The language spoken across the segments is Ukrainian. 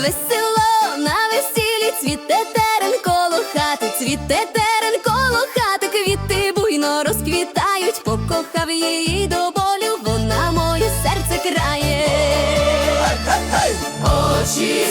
весело на весіллі, цвіте терен коло хати, цвіте терен коло хати, квіти буйно розквітають, покохав її до болю, вона моє серце крає. Очі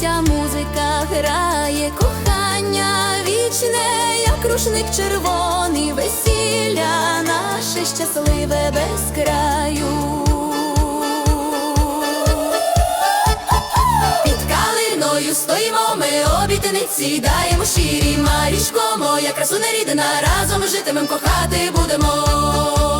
сміються, музика грає, кохання вічне, як рушник червоний, весілля наше щасливе без краю. Під калиною стоїмо ми обітниці, даємо щирі Марічко, моя красуня рідна, разом житимем кохати будемо.